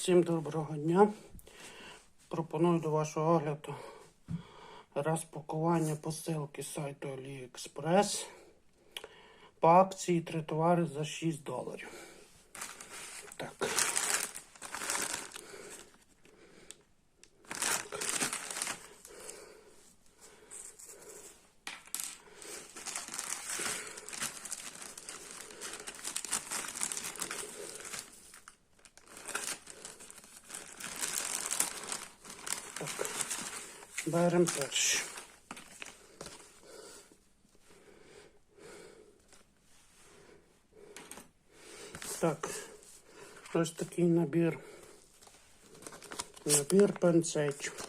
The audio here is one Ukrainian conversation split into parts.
Всім доброго дня. Пропоную до вашого огляду розпакування посилки з сайту AliExpress по акції три товари за 6 доларів. Так. Так. Беремо перший. Так, ось такий набір. Набір панцетів.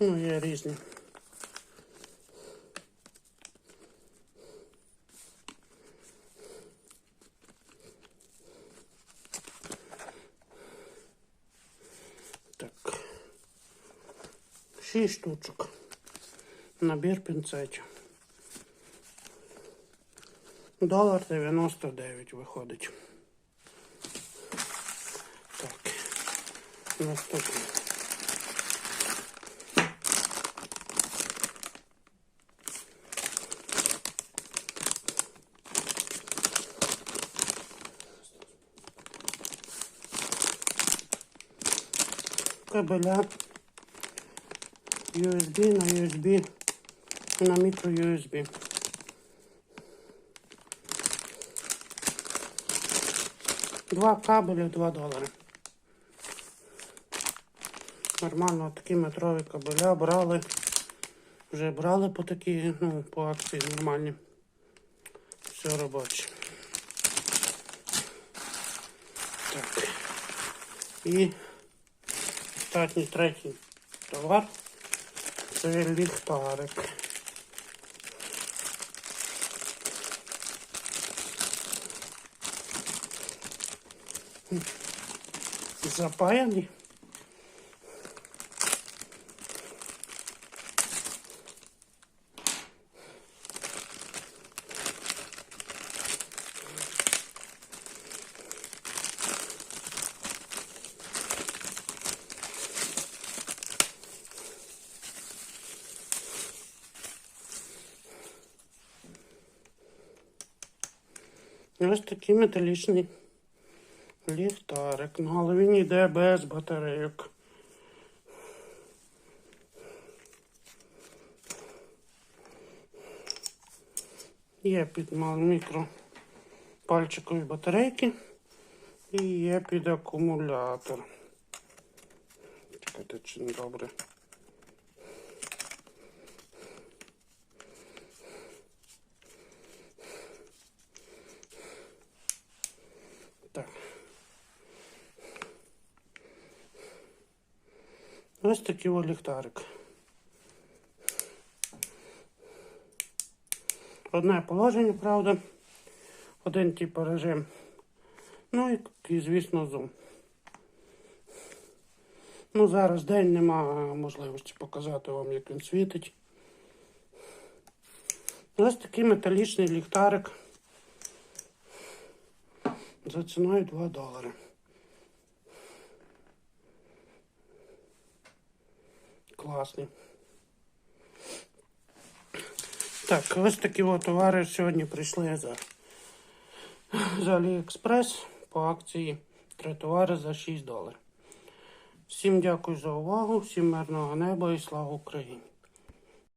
Ну, є різні. 6 штучок. Набір пінцетів. Долар 99 виходить. Так, наступний. Кабеля USB на USB на мікро USB. Два кабелі, 2 долари. Нормально такі метрові кабеля брали. Вже брали по такі, ну, по акції нормальні. Все робоче. Так. І Остатній третій товар це ліхтарик. Запаяний. Ось такий металічний ліхтарик. На голові він йде без батарейок. Є під мікро пальчикові батарейки і є під акумулятор. Чекайте, чи не добре. Ось такий ось ліхтарик. Одне положення, правда. Один типу режим. Ну і, звісно, зум. Ну, зараз день нема можливості показати вам, як він світить. Ось такий металічний ліхтарик за ціною 2 долари. Класний. Так, ось такі товари сьогодні прийшли за, за AliExpress по акції три товари за 6 доларів. Всім дякую за увагу, всім мирного неба і слава Україні!